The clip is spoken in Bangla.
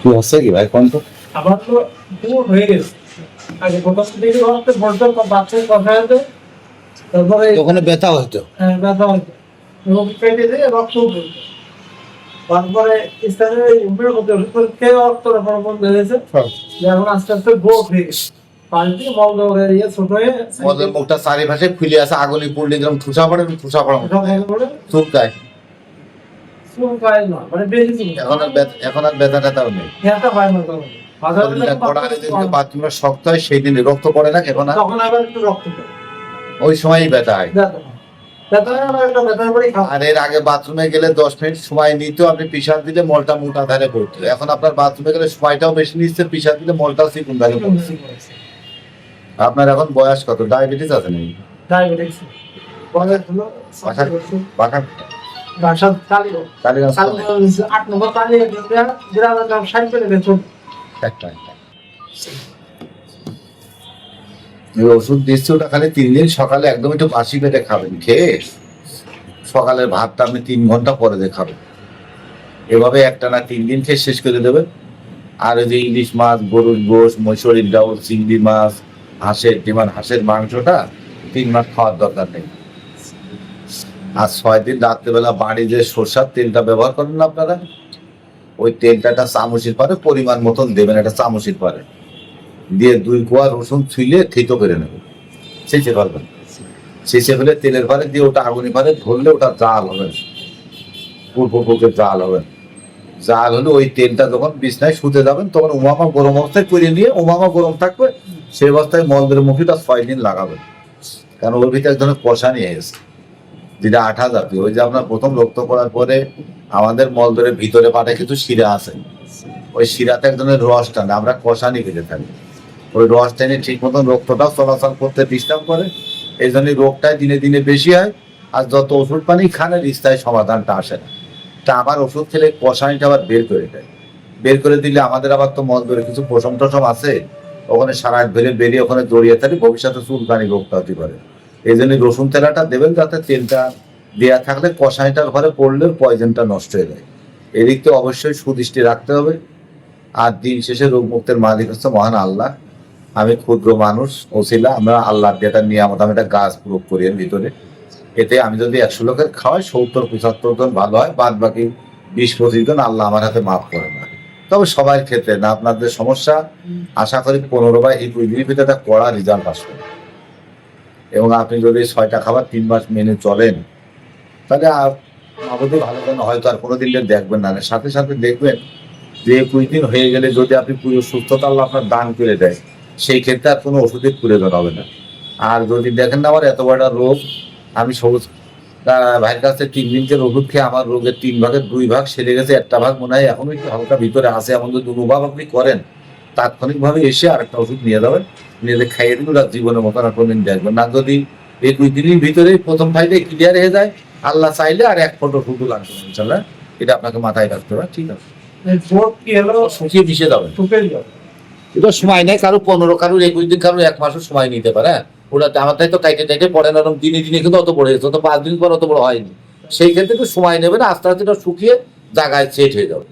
কি হচ্ছে কি ভাই কোন তো? আমার তো দূর হয়ে গেছে। আগে বলতো বাচ্চার কথা হতো তারপরে ওখানে ব্যথা হতো আহ, ব্যথা হতো রোগ পেটে দিয়ে রক্ত উঠতো তারপরে স্থানীয় রক্ত রকম বন্ধ হয়েছে যে এখন আস্তে আস্তে গোপ হয়ে গেছে। পাল্টি ছোট হয়ে মুখটা চারিপাশে ফুলে আছে আগুনি পড়লে যেরকম ঠুসা পড়ে ঠুসা পড়া। মতো সকালে করে চুলকায় চুলকায় না মানে বেশি চুলকায় এখন আর ব্যথা এখন আর ব্যথা ট্যাথাও নেই। ব্যথা হয় না তখন। মাথার শরীরটা কড়া মধ্যে যেদিনকে বাথরুমটা শক্ত হয় সেই দিনে রক্ত পড়ে না এখন আর তখন আবার একটু রক্ত পড়ে। ওই সময়ই ব্যথা হয়। ব্যথা হয়। ব্যথা হয় আবার একটা ব্যথার পরেই খাওয়া। আর এর আগে বাথরুমে গেলে দশ মিনিট সময় নিত আপনি পিসাব দিলে মলটা মোটা ধারে পড়তো। এখন আপনার বাথরুমে গেলে সময়টাও বেশি নিচ্ছে পিসাব দিলে মলটাও চিকুন ধারে পড়ছে। আপনার এখন বয়স কত? ডায়াবেটিস আছে নাকি? ডায়াবেটিস। বাসা বাসা বাসা কালীগঞ্জ কালীগঞ্জ আট নম্বর কালীগঞ্জ গ্রামের নাম সাইকেলে বেতন একটা একটা। ওষুধ দিচ্ছে ওটা খালি তিন দিন সকালে একদম একটু বাসি পেটে খাবেন খেয়ে সকালের ভাতটা আপনি তিন ঘণ্টা পরে দিয়ে খাবেন এভাবে একটা না তিন দিন খেয়ে শেষ করে দেবেন আর ওই যে ইলিশ মাছ গরুর গোশ মৈশরির ডাউল চিংড়ি মাছ হাঁসের ডিমার হাঁসের মাংসটা তিন মাস খাওয়ার দরকার নেই। আর ছয় দিন রাত্রেবেলা বাড়ি যে সর্ষার তেলটা ব্যবহার করেন না আপনারা? ওই তেলটা একটা চামচের পারে পরিমাণ মতন দেবেন, একটা চামচের পারে। দিয়ে দুই কোয়া রসুন ছুইলে থেতো করে নেবেন। শেষে পারবেন শেষে হলে তেলের পারে দিয়ে ওটা আগুনি পারে ধরলে ওটা জাল হবে। পূর্ব পক্ষে জাল হবে। জাল হলে ওই তেলটা যখন বিছনায় শুতে যাবেন, তখন উমামা গরম অবস্থায় করে নিয়ে, উমামা গরম থাকবে সেই অবস্থায় মলদের মুখিটা ছয় দিন লাগাবেন। কারণ ওর ভিতরে এক ধরনের কষা নিয়ে গেছে যেটা আঠা জাতীয় ওই যে আপনার প্রথম রক্ত করার পরে আমাদের মলদরের ভিতরে পাটে কিছু শিরা আছে। ওই শিরাতে এক ধরনের রস টানে, আমরা কষানি খেতে থাকি। ওই রস টেনে ঠিক মতন রক্তটাও চলাচল করতে ডিস্টার্ব করে। এই জন্য রোগটাই দিনে দিনে বেশি হয়, আর যত ওষুধ পানি খান, এর স্থায়ী সমাধানটা আসে না। তা আবার ওষুধ খেলে কষানিটা আবার বের করে দেয়। বের করে দিলে আমাদের আবার তো মলদরে কিছু পশম টসম আছে, ওখানে সারা বেরিয়ে বেরিয়ে ওখানে জড়িয়ে থাকি, ভবিষ্যতে চুলকানি রোগটা হতে পারে। এই জন্য রসুন তেলাটা দেবেন, যাতে তেলটা দেয়া থাকলে কষানিটার ঘরে পড়লে পয়জনটা নষ্ট হয়ে যায়। এদিক তো অবশ্যই সুদৃষ্টি রাখতে হবে। আর দিন শেষে রোগ মুক্তের মালিক হচ্ছে মহান আল্লাহ। আমি ক্ষুদ্র মানুষ, ওসিলা, আমরা আল্লাহর যেটা নিয়ামত আমি একটা গাছ প্রয়োগ করি এর ভিতরে। এতে আমি যদি একশো লোকের খাওয়াই, সত্তর, পঁচাত্তর জন ভালো হয় বাদ বাকি বিশ, পঁচিশ জন আল্লাহ আমার হাতে মাফ করে না। তবে সবার ক্ষেত্রে না, আপনাদের সমস্যা, আশা করি পনেরো বা একুশ দিনের ভিতরে একটা কড়া রেজাল্ট আসবে। এবং আপনি যদি ছয়টা খাবার তিন মাস মেনে চলেন, তাহলে আমাদের ভালো কেন হয়তো আর কোনো কোনোদিন দেখবেন না। সাথে সাথে দেখবেন যে একুশ দিন হয়ে গেলে যদি আপনি পুজোর সুস্থতা আল্লাহ আপনার দান করে দেয়, সেই ক্ষেত্রে আর কোনো ওষুধের প্রয়োজন হবে না। আর যদি দেখেন না আমার এত বড় রোগ, আমি সবুজ ভাইয়ের কাছে তিন দিনকের ওষুধ খেয়ে আমার রোগের তিন ভাগের দুই ভাগ সেরে গেছে, একটা ভাগ মনে হয় এখনও একটু হালকা ভিতরে আছে, এমন যদি অনুভব আপনি করেন তাৎক্ষণিকভাবে এসে আরেকটা ওষুধ নিয়ে যাবেন। নিয়ে যে খাইয়ে দিন ওরা জীবনের মতন আর কোনদিন দেখবেন না। যদি এই দুই দিনের ভিতরে প্রথম ফাইলে ক্লিয়ার হয়ে যায় আল্লাহ চাইলে আর এক ফটো ফুটু লাগবে ইনশাল্লাহ এটা আপনাকে মাথায় রাখতে হবে ঠিক আছে? ভোট কি হলো? শুকিয়ে মিশে যাবেন এটা সময় নেই কারও পনেরো কারও একুশ দিন কারও এক মাসও সময় নিতে পারে হ্যাঁ? ওরা আমার তাই তো কাইটে টাইটে পড়ে না দিনে দিনে কিন্তু অত বড় হয়েছে তো পাঁচ দিন পর অত বড় হয়নি। সেই ক্ষেত্রে সময় নেবে না আস্তে আস্তে এটা শুকিয়ে জায়গায় সেট হয়ে যাবে।